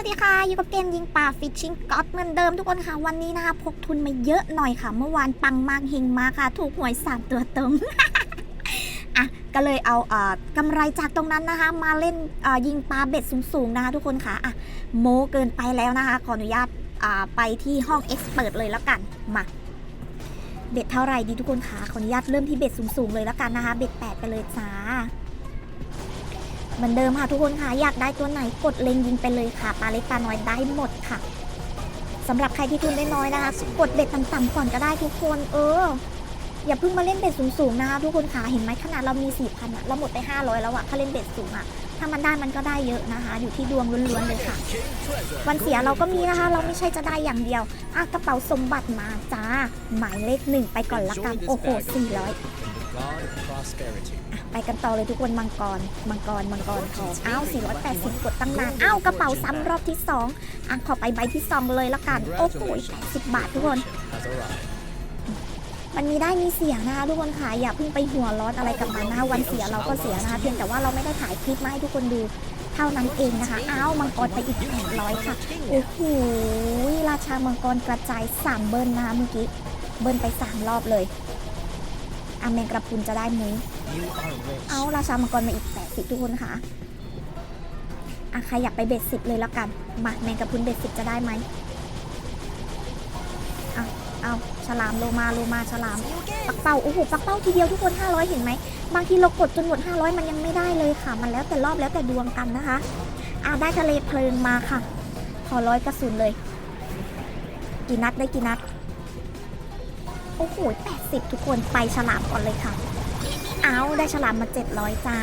สวัสดีค่ะ อยู่กับเกมยิงปลาฟิชชิงก็อตเหมือนเดิมทุกคนค่ะ วันนี้นะคะพกทุนมาเยอะหน่อยค่ะ เมื่อวานปังมากเฮงมากค่ะ ถูกหวย 3 ตัวตรง อะ ก็เลยเอาเอ่อกำไรจากตรงนั้นนะคะ มาเล่นเอ่อยิงปลาเบ็ดสูงๆนะคะทุกคนค่ะ อะ โมเกินไปแล้วนะคะ ขออนุญาตอ่าไปที่ห้องเอ็กซ์เปิดเลยแล้วกัน มา เบ็ดเท่าไหร่ดีทุกคนค่ะขออนุญาตเริ่มที่เบ็ดสูงๆเลยแล้วกันนะคะ เบ็ดแปดไปเลยจ้า เหมือนเดิมค่ะทุกคนค่ะอยากได้ตัวไหนกดเล็งยิงไปเลยค่ะปลาเล็กปลาน้อยได้หมดค่ะสำหรับใครที่ทุนได้น้อยนะคะกดเบ็ดต่ำๆก่อนก็ได้ทุกคนเออ อย่าเพิ่งมาเล่นเบ็ดสูงๆนะคะทุกคนค่ะเห็นไหมขนาดเรามี4ี่พันอะเราหมดไป500แล้วอะถ้าเล่นเบ็ดสูงอะถ้ามันได้มันก็ได้เยอะนะคะ อยู่ที่ดวงล้วนๆเลยค่ะ วันเสียเราก็มีนะคะ เราไม่ใช่จะได้อย่างเดียวอะกระเป๋าสมบัติมาจ้าหมายเลขหนึ่งไปก่อนละกันโอ้โห400 God of prosperity. ไปกันต่อเลยทุกคนมังกร มังกร มังกรทองอ้าว480 กดตั้งนานอ้าวกระเป๋าซ้ำรอบที่2อะขอไปใบที่ 2 เลยละกัน โอ้โห80 บาททุกคน มันมีได้มีเสียนะคะทุกคนค่ะอย่าเพิ่งไปหัวร้อนอะไรกับมันนะคะวันเสียเราก็เสียนะคะเพียงแต่ว่าเราไม่ได้ถ่ายคลิปมาให้ทุกคนดูเท่านั้นเองนะคะ อ้าวมังกรไปอีก800ค่ะ โอ้โห ราชามังกรกระจาย 3 เบิ้ลนะคะเมื่อกี้ เบิ้ลไปสามรอบเลย อะแมงกระพรุนจะได้ไหม You are rich. เอาราชามังกรมาอีก80ทุกคนค่ะอะใครอยากไปเบ็ดสิบเลยแล้วกัน มาแมงกะพรุนเบ็ดสิบจะได้ไหมเอาเอาฉลามโลมาโลมาฉลาม ปักเป้า โอ้โห ปักเป้าทีเดียวทุกคน 500 เห็นไหม บางทีเรากดจนหมด 500 มันยังไม่ได้เลยค่ะ มันแล้วแต่รอบแล้วแต่ดวงกันนะคะอะได้ทะเลเพลิงมาค่ะ ขอร้อยกระสุนเลย กี่นัดได้กี่นัด โอ้โห80 ทุกคนไปฉลามก่อนเลยค่ะ เอาได้ฉลามมา 700 จ้า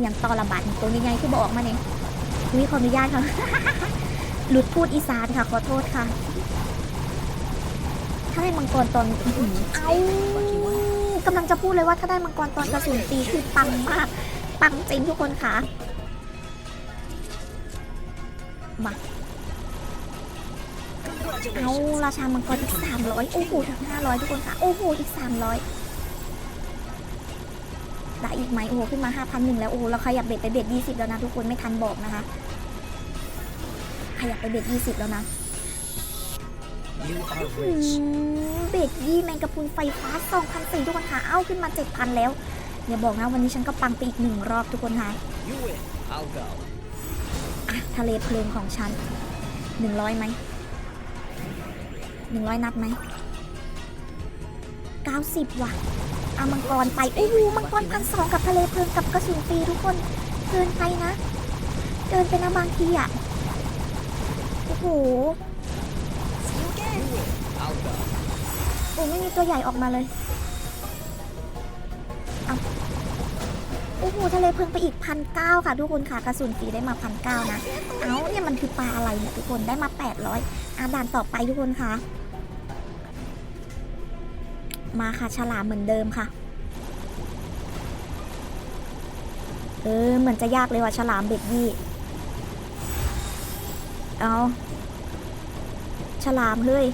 อย่างตอระบาดตัวยังไงที่บอกมาเนี่ยวิขออนุญาตค่ะ หลุดพูดอีสานค่ะขอโทษค่ะ ถ้าได้มังกรตอนอืเอากำลังจะพูดเลยว่าถ้าได้มังกรตอนกระสุนตีคือปังมาก ปังจริงทุกคนค่ะ มา เอาราชามังกรอีก300โอ้โหถึง500ทุกคนค่ะ โอ้โห อีก300ได้อีกไหมโอ้โห ขึ้นมา5,001แล้ว โอ้โห เราขยับเบ็ดไปเบ็ด20แล้วนะทุกคน ไม่ทันบอกนะคะ ขยับไปเบ็ด20แล้วนะเบ็ดยี่แมงกะพุนไฟฟ้า2,004ทุกคนค่ะ เอ้าขึ้นมา7,000แล้ว อย่าบอกนะวันนี้ฉันก็ปังไปอีกหนึ่งรอบทุกคนค่ะทะเลเพลิงของฉันหนึ่งร้อยไหม หนึ่งร้อยนัดไหมเก้าสิบว่ะเอามังกรไปโอ้โหมังกรพันสองกับทะเลเพลิงกับกระสุนฟรีทุกคนเกินไปนะ เกินไปนะบางทีอะ โอ้โห You win. I'll go. โอ้ไม่มีตัวใหญ่ออกมาเลยเอาโอ้โหทะเลเพลิงไปอีกพันเก้าค่ะทุกคนค่ะกระสุนฟรีได้มาพันเก้านะ เอ้าเนี่ยมันคือปลาอะไรเนี่ยทุกคนได้มา800อะด่านต่อไปทุกคนคะ มาค่ะฉลามเหมือนเดิมค่ะ เออเหมือนจะยากเลยว่ะฉลามเบ็ดยี่ เอาฉลามเลย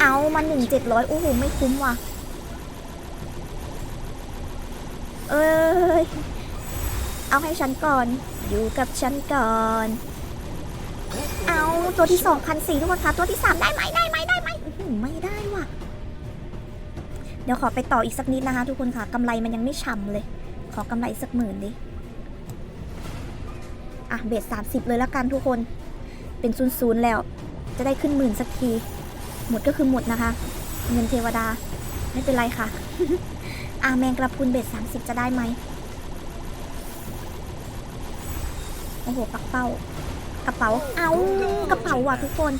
เอามาหนึ่งเจ็ดร้อยโอ้โหไม่คุ้มว่ะ เอ้ย เอาให้ฉันก่อน อยู่กับฉันก่อน เอาตัวที่สองพันสี่ทุกคนคะตัวที่สามได้ไหมได้ไหมได้ไหมไม่ได้ว่ะ เดี๋ยวขอไปต่ออีกสักนิดนะคะทุกคนค่ะกำไรมันยังไม่ฉ่ำเลย ขอกำไรอีกสักหมื่นดิ อะเบสสามสิบเลยแล้วกันทุกคน เป็นศูนย์ศูนย์แล้ว จะได้ขึ้นหมื่นสักที หมดก็คือหมดนะคะ เงินเทวดา ไม่เป็นไรค่ะ อะแมงกระพรุนเบสสามสิบจะได้ไหมโอ้โหปักเป้ากระเป๋า เอากระเป๋าว่ะทุกคน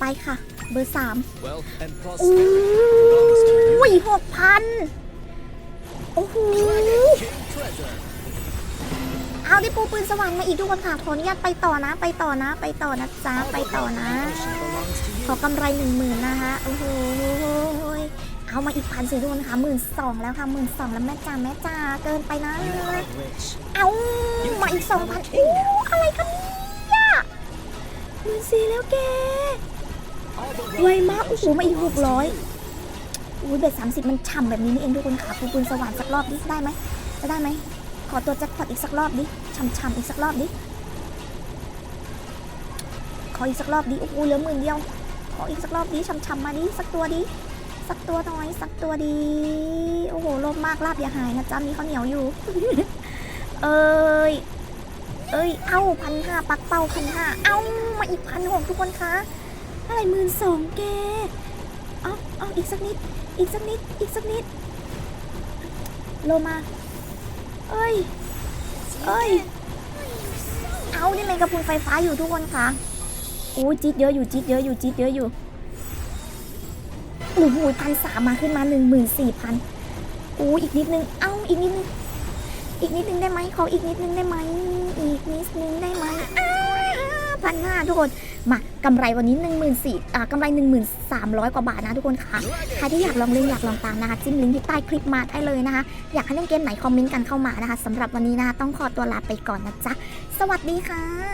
ไปค่ะ เบอร์สาม Wealth and อู้ prosperity belongs to you. ยหกพันโอ้โหเอาได้ปูปืนสวรรค์มาอีกทุกคนค่ะขออนุญาตไปต่อนะ ไปต่อนะ ไปต่อนะจ๊ะไปต่อนะ ขอกำไรหนึ่งหมื่นนะคะโอ้โหเอามาอีกพันสี่ทุกคนค่ะหมื่นสองแล้วค่ะหมื่นสองแล้วแม่จ้าแม่จ้าเกินไปนะเอามาอีกสองพันโอ้อะไรกันเนี่ยหมื่นสี่แล้วแกไวมากโอ้โหมาอีกหกร้อย อุ้ยเบ็ดสามสิบมันฉ่ำแบบนี้นี่เองทุกคนค่ะปูปืนสว่านสักรอบดิได้ไหมจะได้ไหมขอตัวแจ็คพอตอีกสักรอบดิฉ่ำๆอีกสักรอบดิขออีกสักรอบดิโอ้โหเหลือหมื่นเดียวขออีกสักรอบดิช้ำๆมาดิสักตัวดิสักตัวหน่อยสักตัวดี โอ้โหโลภมากลาบอย่าหายนะจ๊ะมีข้าวเหนียวอยู่ เอ้ยเอ้ย เอ้าพันห้าปักเป้าพันห้าเอ้ามาอีกพันหกทุกคนคะอะไรหมื่นสองแกเอาเอาอีกสักนิด อีกสักนิด อีกสักนิด โลมา เอ้ย เอ้ย เอาได้เลยกระพุนไฟฟ้าอยู่ทุกคนค่ะโอ้จิตเยอะอยู่จิตเยอะอยู่จิตเยอะอยู่โอ้โหพันสามมาขึ้นมาหนึ่งหมื่นสี่พันโอ้อีกนิดนึง เอ้า อีกนิดนึง อีกนิดนึงได้ไหมขออีกนิดนึงได้ไหม อีกนิดนึงได้ไหม พั7,500 ทุกคน มากำไรวันนี้ 1 4 0 0 0อ่ากำไรหนึ่งหมื่นสามร้อยกว่าบาทนะทุกคนค่ะ ใครที่อยากลองเล่นอยากลองตามนะคะ จิ้มลิงก์ที่ใต้คลิปมาได้เลยนะคะ อยากให้เล่นเกมไหนคอมเมนต์กันเข้ามานะคะสำหรับวันนี้นะะต้องขอตัวลาไปก่อนนะจ๊ะ สวัสดีค่ะ